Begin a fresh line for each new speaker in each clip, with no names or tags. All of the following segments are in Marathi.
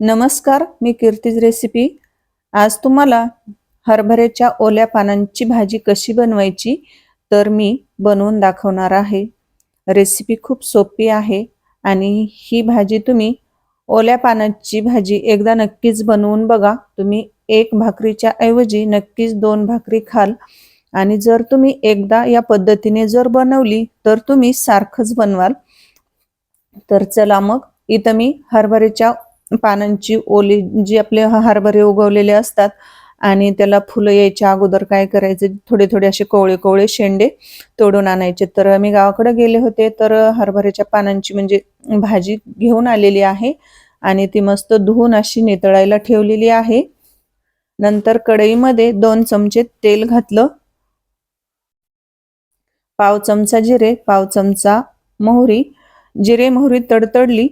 नमस्कार मी कीर्तीज रेसिपी. आज तुम्हाला हरभऱ्याच्या ओल्या पानांची भाजी कशी बनवायची तर मी बनवून दाखवणार आहे. रेसिपी खूप सोपी आहे आणि ही भाजी तुम्ही ओल्या पानांची भाजी एकदा नक्कीच बनवून बघा. तुम्ही एक भाकरीच्या ऐवजी नक्कीच दोन भाकरी खाल आणि जर तुम्ही एकदा या पद्धतीने जर बनवली तर तुम्ही सारखंच बनवाल. तर चला मग इथं मी हरभऱ्याच्या पानांची ओली जी आपले हरभरे उगवलेले असतात आणि त्याला फुलं यायच्या अगोदर काय करायचे? थोडे थोडे असे कोवळे कोवळे शेंडे तोडून आणायचे. तर मी गावाकडे गेले होते तर हरभऱ्याच्या पानांची म्हणजे भाजी घेऊन आलेली आहे आणि ती मस्त धुवून अशी नितळायला ठेवलेली आहे. नंतर कढईमध्ये दोन चमचे तेल घातलं. पाव चमचा जिरे पाव चमचा मोहरी. जिरे मोहरी तडतडली.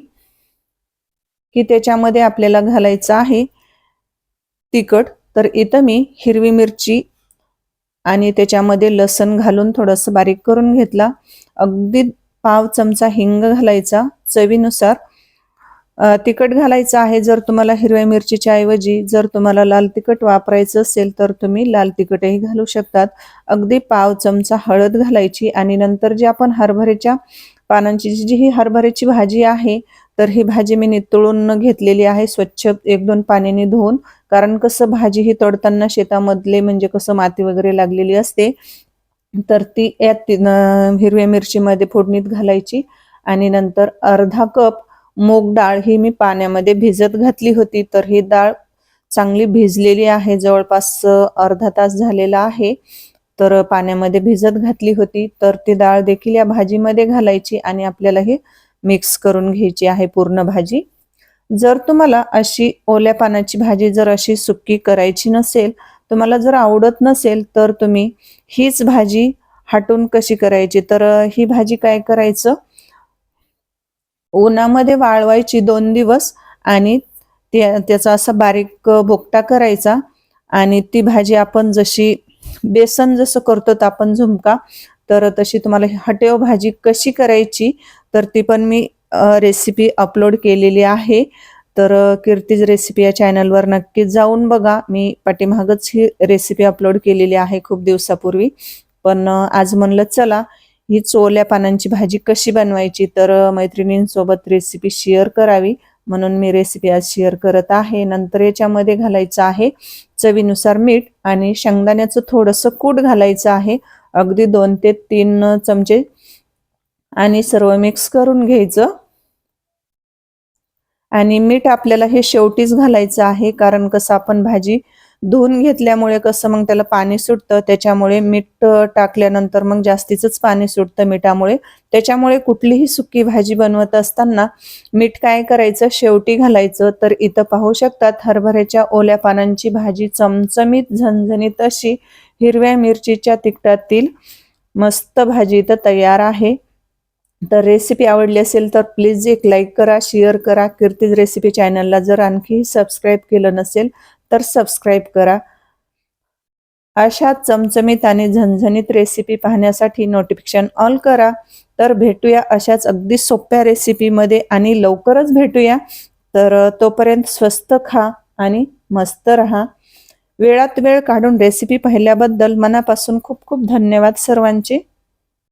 की त्याच्यामध्ये आपल्याला घालायचं आहे तिखट. तर इथं मी हिरवी मिरची आणि त्याच्यामध्ये लसण घालून थोडंसं बारीक करून घेतला. अगदी पाव चमचा हिंग घालायचा चवीनुसार. तिखट घालायचं आहे जर तुम्हाला हिरव्या मिरचीच्या ऐवजी जर तुम्हाला लाल तिखट वापरायचं असेल तर तुम्ही लाल तिखटही घालू शकतात. अगदी पाव चमचा हळद घालायची आणि नंतर जे आपण हरभऱ्याच्या पानांची जी ही हरभऱ्याची भाजी आहे तर ही भाजी मी नितळून घेतलेली आहे स्वच्छ एक दोन पाण्याने धुवून. कारण कसं भाजी ही तोडताना शेतामधले म्हणजे कसं माती वगैरे लागलेली असते तर ती यात हिरव्या मिरचीमध्ये फोडणीत घालायची. आणि नंतर अर्धा कप मूग डाळ ही मी पाण्यामध्ये भिजत घातली होती तर ही डाळ चांगली भिजलेली आहे जवळपास अर्धा तास झालेला आहे. तर पाण्यामध्ये भिजत घातली होती तर ती डाळ देखील या भाजीमध्ये घालायची आणि आपल्याला हे मिक्स करून घ्यायची आहे पूर्ण भाजी. जर तुम्हाला अशी ओल्या पानाची भाजी जर अशी सुक्की करायची नसेल तुम्हाला जर आवडत नसेल तर तुम्ही हीच भाजी हाटून कशी करायची? तर ही भाजी काय करायचं? उन्हामध्ये वाळवायची दोन दिवस आणि त्याचा असा बारीक भोकटा करायचा आणि ती भाजी आपण जशी बेसन जसं करतो आपण झुमका तर तशी तुम्हाला हटेव भाजी कशी करायची तर ती पण मी रेसिपी अपलोड केलेली आहे. तर कीर्तीज रेसिपी या चॅनलवर नक्कीच जाऊन बघा. मी पाठीमागच ही रेसिपी अपलोड केलेली आहे खूप दिवसापूर्वी. पण आज म्हणलं चला ही चोल्या पानांची भाजी कशी बनवायची तर मैत्रिणींसोबत रेसिपी शेअर करावी. म्हणून मी रेसिपी आज शेअर करत आहे. नंतर याच्यामध्ये घालायचं आहे. चवीनुसार मीठ आणि शेंगदाण्याचं थोडंसं कूट घालायचं आहे. अगदी दोन ते तीन चमचे आणि सर्व मिक्स करून घ्यायचं. आणि मीठ आपल्याला हे शेवटीच घालायचं आहे कारण कसं आपण भाजी धुवून घेतल्यामुळे कसं मग त्याला पाणी सुटतं त्याच्यामुळे मीठ टाकल्यानंतर मग जास्तीच पाणी सुटतं मिठामुळे. त्याच्यामुळे कुठलीही सुकी भाजी बनवत असताना मीठ काय करायचं शेवटी घालायचं. तर इथं पाहू शकतात हरभऱ्याच्या ओल्या पानांची भाजी चमचमीत झणझणीत अशी हिरव्या मिरचीच्या तिखटातील मस्त भाजी इथं तयार आहे. तर रेसिपी आवडली असेल तर प्लीज एक लाईक करा शेअर करा. कीर्तीज रेसिपी चॅनलला जर आणखी सबस्क्राईब केलं नसेल तर सबस्क्राईब करा. अशा चमचमीत आणि झणझणीत रेसिपी पाहण्यासाठी नोटिफिकेशन ऑल करा. तर भेटूया अशाच अगदी सोप्या रेसिपीमध्ये आणि लवकरच भेटूया. तर तोपर्यंत स्वस्त खा आणि मस्त रहा. वेळात वेळ काढून रेसिपी पाहिल्याबद्दल मनापासून खूप खूप धन्यवाद सर्वांचे.